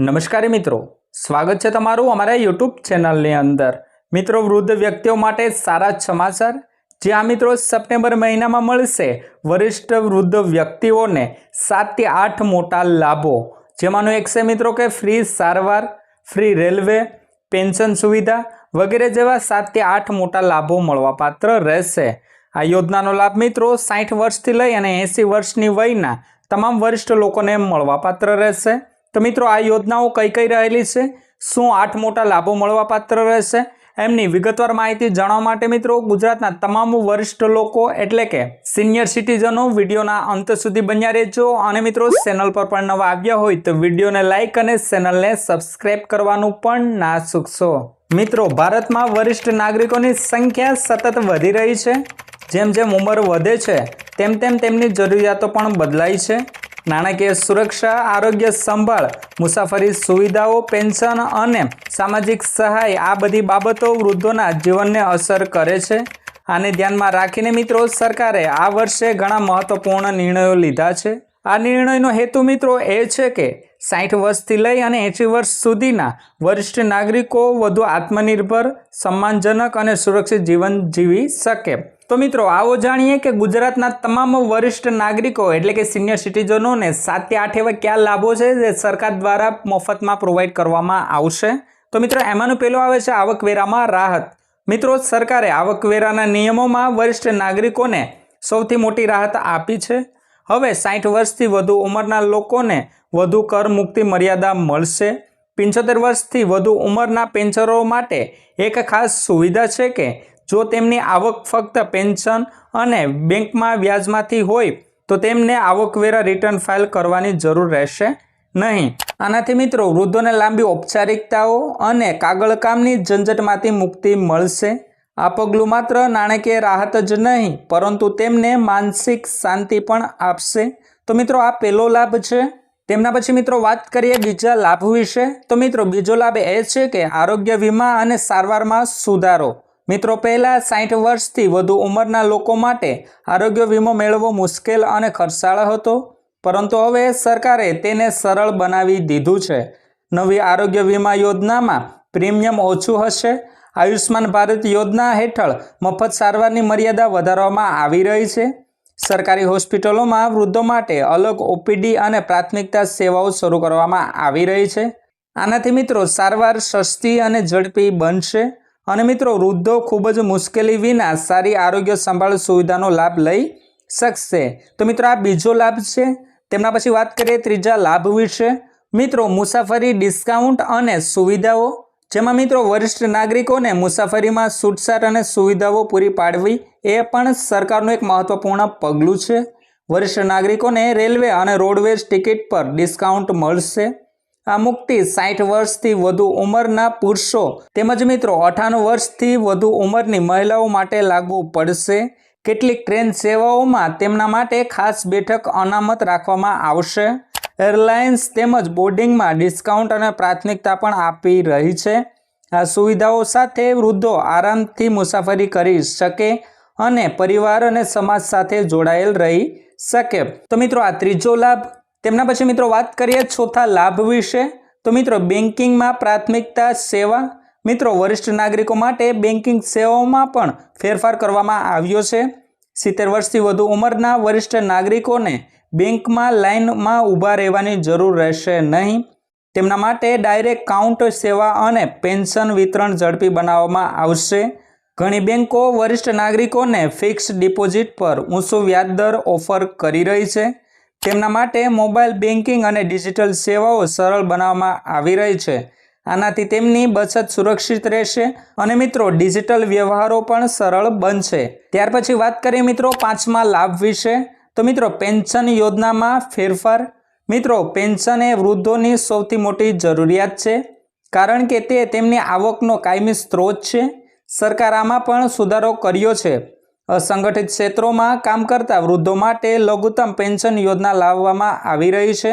નમસ્કાર મિત્રો, સ્વાગત છે તમારું અમારા યુટ્યુબ ચેનલની અંદર. મિત્રો, વૃદ્ધ વ્યક્તિઓ માટે સારા સમાચાર, જે આ મિત્રો સપ્ટેમ્બર મહિનામાં મળશે. વરિષ્ઠ વૃદ્ધ વ્યક્તિઓને સાતથી આઠ મોટા લાભો. જેમાંનો એક છે મિત્રો કે ફ્રી સારવાર, ફ્રી રેલવે, પેન્શન સુવિધા વગેરે જેવા સાતથી આઠ મોટા લાભો મળવાપાત્ર રહેશે. આ યોજનાનો લાભ મિત્રો સાઠ વર્ષથી લઈ અને એંસી વર્ષની વયના તમામ વરિષ્ઠ લોકોને મળવાપાત્ર રહેશે. તો મિત્રો, આ યોજનાઓ કઈ કઈ રહેલી છે? શું આઠ મોટા લાભો મળવાપાત્ર રહેશે? એમની વિગતવાર માહિતી જાણવા માટે મિત્રો, ગુજરાતના તમામ વરિષ્ઠ લોકો એટલે કે સિનિયર સિટીઝનો વિડીયોના અંત સુધી બન્યા રહેજો. અને મિત્રો, ચેનલ પર પણ નવા આવ્યા હોય તો વિડીયોને લાઇક અને ચેનલને સબસ્ક્રાઇબ કરવાનું પણ ના ચૂકશો. મિત્રો, ભારતમાં વરિષ્ઠ નાગરિકોની સંખ્યા સતત વધી રહી છે. જેમ જેમ ઉંમર વધે છે, તેમ તેમ તેમની જરૂરિયાતો પણ બદલાય છે. નાણાકીય સુરક્ષા, આરોગ્ય સંભાળ, મુસાફરી સુવિધાઓ, પેન્શન અને સામાજિક સહાય આ બધી બાબતો વૃદ્ધોના જીવનને અસર કરે છે. આને ધ્યાનમાં રાખીને મિત્રો સરકારે આ વર્ષે ઘણા મહત્વપૂર્ણ નિર્ણયો લીધા છે. આ નિર્ણયનો હેતુ મિત્રો એ છે કે સાઠ વર્ષથી લઈ અને એંશી વર્ષ સુધીના વરિષ્ઠ નાગરિકો વધુ આત્મનિર્ભર, સન્માનજનક અને સુરક્ષિત જીવન જીવી શકે. તો મિત્રો, આવો જાણીએ કે ગુજરાતના તમામ વરિષ્ઠ નાગરિકો, એટલે કે સિનિયર સિટીઝનોને સાતથી આઠ એવા કયા લાભો છે જે સરકાર દ્વારા મફતમાં પ્રોવાઈડ કરવામાં આવશે? તો મિત્રો, એમાંનું પહેલું આવે છે આવકવેરામાં રાહત. મિત્રો, સરકારે આવકવેરાના નિયમોમાં વરિષ્ઠ નાગરિકોને સૌથી મોટી રાહત આપી છે. હવે સાઠ વર્ષથી વધુ ઉંમરના લોકોને વધુ કર મુક્તિ મર્યાદા મળશે. પંચોતેર વર્ષથી વધુ ઉંમરના પેન્શનરો માટે એક ખાસ સુવિધા છે કે જો તેમની આવક ફક્ત પેન્શન અને બેંકમાં વ્યાજમાંથી હોય, તો તેમને આવકવેરા રિટર્ન ફાઇલ કરવાની જરૂર રહેશે નહીં. આનાથી મિત્રો, વૃદ્ધોને લાંબી ઔપચારિકતાઓ અને કાગળકામની ઝંઝટમાંથી મુક્તિ મળશે. આ પગલું માત્ર નાણાકીય રાહત જ નહીં, પરંતુ તેમને માનસિક શાંતિ પણ આપશે. તો મિત્રો, આ પહેલો લાભ છે. તેમના પછી મિત્રો, વાત કરીએ બીજા લાભ વિશે. તો મિત્રો, બીજો લાભ એ છે કે આરોગ્ય વીમા અને સારવારમાં સુધારો. મિત્રો, પહેલાં સાઠ વર્ષથી વધુ ઉંમરના લોકો માટે આરોગ્ય વીમો મેળવવો મુશ્કેલ અને ખર્ચાળ હતો. પરંતુ હવે સરકારે તેને સરળ બનાવી દીધું છે. નવી આરોગ્ય વીમા યોજનામાં પ્રીમિયમ ઓછું હશે. આયુષ્માન ભારત યોજના હેઠળ મફત સારવારની મર્યાદા વધારવામાં આવી રહી છે. સરકારી હોસ્પિટલોમાં વૃદ્ધો માટે અલગ ઓપીડી અને પ્રાથમિકતા સેવાઓ શરૂ કરવામાં આવી રહી છે. આનાથી મિત્રો, સારવાર સસ્તી અને ઝડપી બનશે. અને મિત્રો, વૃદ્ધો ખૂબ જ મુશ્કેલી વિના સારી આરોગ્ય સંભાળ સુવિધાનો લાભ લઈ શકશે. તો મિત્રો, આ બીજો લાભ છે. તેમના પછી વાત કરીએ ત્રીજા લાભ વિશે. મિત્રો, મુસાફરી ડિસ્કાઉન્ટ અને સુવિધાઓ. જેમાં મિત્રો, વરિષ્ઠ નાગરિકોને મુસાફરીમાં છૂટછાટ અને સુવિધાઓ પૂરી પાડવી એ પણ સરકારનું એક મહત્વપૂર્ણ પગલું છે. વરિષ્ઠ નાગરિકોને રેલવે અને રોડવેઝ ટિકિટ પર ડિસ્કાઉન્ટ મળશે. આ મુક્તિ સાઠ વર્ષથી વધુ ઉંમરના પુરુષો. તેમજ મિત્રો, અઠાણું વર્ષથી વધુ ઉંમરની મહિલાઓ માટે લાગુ પડશે. કેટલીક ટ્રેન સેવાઓમાં તેમના માટે ખાસ બેઠક અનામત રાખવામાં આવશે. એરલાઇન્સ તેમજ બોર્ડિંગમાં ડિસ્કાઉન્ટ અને પ્રાથમિકતા પણ આપી રહી છે. આ સુવિધાઓ સાથે વૃદ્ધો આરામથી મુસાફરી કરી શકે અને પરિવાર અને સમાજ સાથે જોડાયેલ રહી શકે. તો મિત્રો, આ ત્રીજો લાભ તેમના પછી મિત્રો વાત કરીએ ચોથા લાભ વિશે. તો મિત્રો બેન્કિંગમાં પ્રાથમિકતા સેવા. મિત્રો, વરિષ્ઠ નાગરિકો માટે બેન્કિંગ સેવાઓમાં પણ ફેરફાર કરવામાં આવ્યો છે. સિત્તેર વર્ષથી વધુ ઉંમરના વરિષ્ઠ નાગરિકોને બેંકમાં લાઇનમાં ઊભા રહેવાની જરૂર રહેશે નહીં. તેમના માટે ડાયરેક્ટ કાઉન્ટ સેવા અને પેન્શન વિતરણ ઝડપી બનાવવામાં આવશે. ઘણી બેન્કો વરિષ્ઠ નાગરિકોને ફિક્સ ડિપોઝિટ પર ઊંચો વ્યાજદર ઓફર કરી રહી છે. તેમના માટે મોબાઈલ બેન્કિંગ અને ડિજિટલ સેવાઓ સરળ બનાવવામાં આવી રહી છે. આનાથી તેમની બચત સુરક્ષિત રહેશે અને મિત્રો, ડિજિટલ વ્યવહારો પણ સરળ બનશે. ત્યાર પછી વાત કરીએ મિત્રો પાંચમા લાભ વિશે. તો મિત્રો, પેન્શન યોજનામાં ફેરફાર. મિત્રો, પેન્શન એ વૃદ્ધોની સૌથી મોટી જરૂરિયાત છે, કારણ કે તે તેમની આવકનો કાયમી સ્ત્રોત છે. સરકાર આમાં પણ સુધારો કર્યો છે. અસંગઠિત ક્ષેત્રોમાં કામ કરતા વૃદ્ધો માટે લઘુત્તમ પેન્શન યોજના લાવવામાં આવી રહી છે.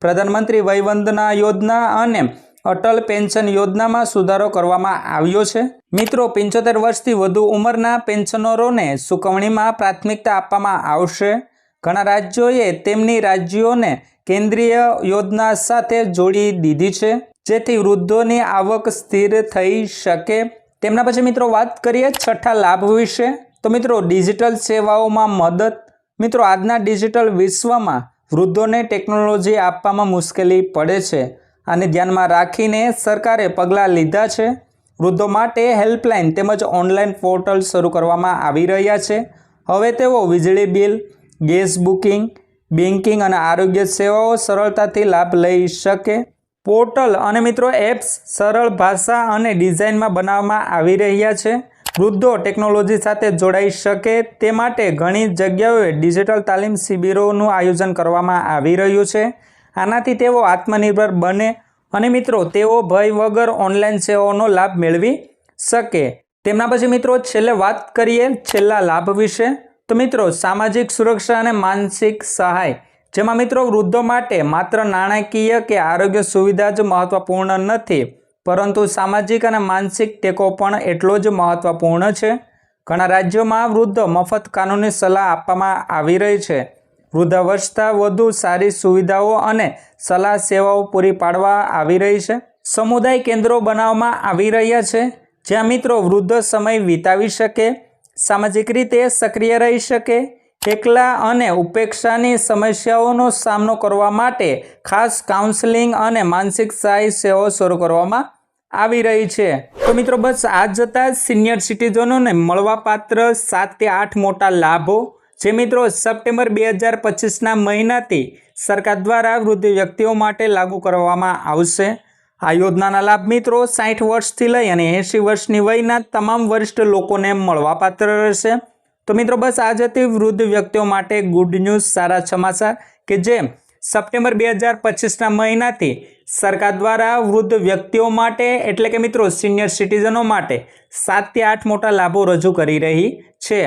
પ્રધાનમંત્રી વયવંદના યોજના અને અટલ પેન્શન યોજનામાં સુધારો કરવામાં આવ્યો છે. મિત્રો, પંચોતેર વર્ષથી વધુ ઉંમરના પેન્શનરોને ચૂકવણીમાં પ્રાથમિકતા આપવામાં આવશે. ઘણા રાજ્યોએ તેમની રાજ્યોને કેન્દ્રીય યોજના સાથે જોડી દીધી છે, જેથી વૃદ્ધોની આવક સ્થિર થઈ શકે. તેમના પછી મિત્રો વાત કરીએ છઠ્ઠા લાભ વિશે. તો મિત્રો, ડિજિટલ સેવાઓમાં મદદ. મિત્રો, આજના ડિજિટલ વિશ્વમાં વૃદ્ધોને ટેકનોલોજી આપવામાં મુશ્કેલી પડે છે આને ધ્યાનમાં રાખીને સરકારે પગલાં લીધા છે. વૃદ્ધો માટે હેલ્પલાઇન તેમજ ઓનલાઈન પોર્ટલ શરૂ કરવામાં આવી રહ્યા છે. હવે તેઓ વીજળી બિલ, ગેસ બુકિંગ બેન્કિંગ અને આરોગ્ય સેવાઓ સરળતાથી લાભ લઈ શકે. પોર્ટલ અને મિત્રો, એપ્સ સરળ ભાષા અને ડિઝાઇનમાં બનાવવામાં આવી રહ્યા છે. વૃદ્ધો ટેકનોલોજી સાથે જોડાઈ શકે તે માટે ઘણી જગ્યાઓએ ડિજિટલ તાલીમ શિબિરોનું આયોજન કરવામાં આવી રહ્યું છે. આનાથી તેઓ આત્મનિર્ભર બને અને મિત્રો, તેઓ ભય વગર ઓનલાઈન સેવાઓનો લાભ મેળવી શકે. તેમના પછી મિત્રો, છેલ્લે વાત કરીએ છેલ્લા લાભ વિશે. તો મિત્રો, સામાજિક સુરક્ષા અને માનસિક સહાય. જેમાં મિત્રો, વૃદ્ધો માટે માત્ર નાણાકીય કે આરોગ્ય સુવિધા જ મહત્વપૂર્ણ નથી. પરંતુ સામાજિક અને માનસિક ટેકો પણ એટલો જ મહત્વપૂર્ણ છે. ઘણા રાજ્યોમાં વૃદ્ધ મફત કાનૂની સલાહ આપવામાં આવી રહી છે. વૃદ્ધાવસ્થા વધુ સારી સુવિધાઓ અને સલાહ સેવાઓ પૂરી પાડવા આવી રહી છે. સમુદાય કેન્દ્રો બનાવવામાં આવી રહ્યા છે. જ્યાં મિત્રો વૃદ્ધ સમય વિતાવી શકે, સામાજિક રીતે સક્રિય રહી શકે, એકલા અને ઉપેક્ષાની સમસ્યાઓનો સામનો કરવા માટે ખાસ કાઉન્સેલિંગ અને માનસિક સહાય સેવાઓ શરૂ કરવામાં આવી રહી છે. તો મિત્રો બસ આ જતા સિનિયર સિટીઝનોને મળવાપાત્ર સાતથી આઠ મોટા લાભો જે મિત્રો સપ્ટેમ્બર બે હજાર પચીસના મહિનાથી સરકાર દ્વારા વૃદ્ધ વ્યક્તિઓ માટે લાગુ કરવામાં આવશે. આ યોજનાના લાભ મિત્રો સાઠ વર્ષથી લઈ અને એંશી વર્ષની વયના તમામ વરિષ્ઠ લોકોને મળવાપાત્ર રહેશે. તો મિત્રો બસ આ જતી વૃદ્ધ વ્યક્તિઓ માટે ગુડ ન્યૂઝ સારા સમાચાર કે જે સપ્ટેમ્બર બે હજાર પચીસના મહિનાથી સરકાર દ્વારા વૃદ્ધ વ્યક્તિઓ માટે એટલે કે મિત્રો સિનિયર સિટીઝનો માટે સાતથી આઠ મોટા લાભો રજૂ કરી રહી છે.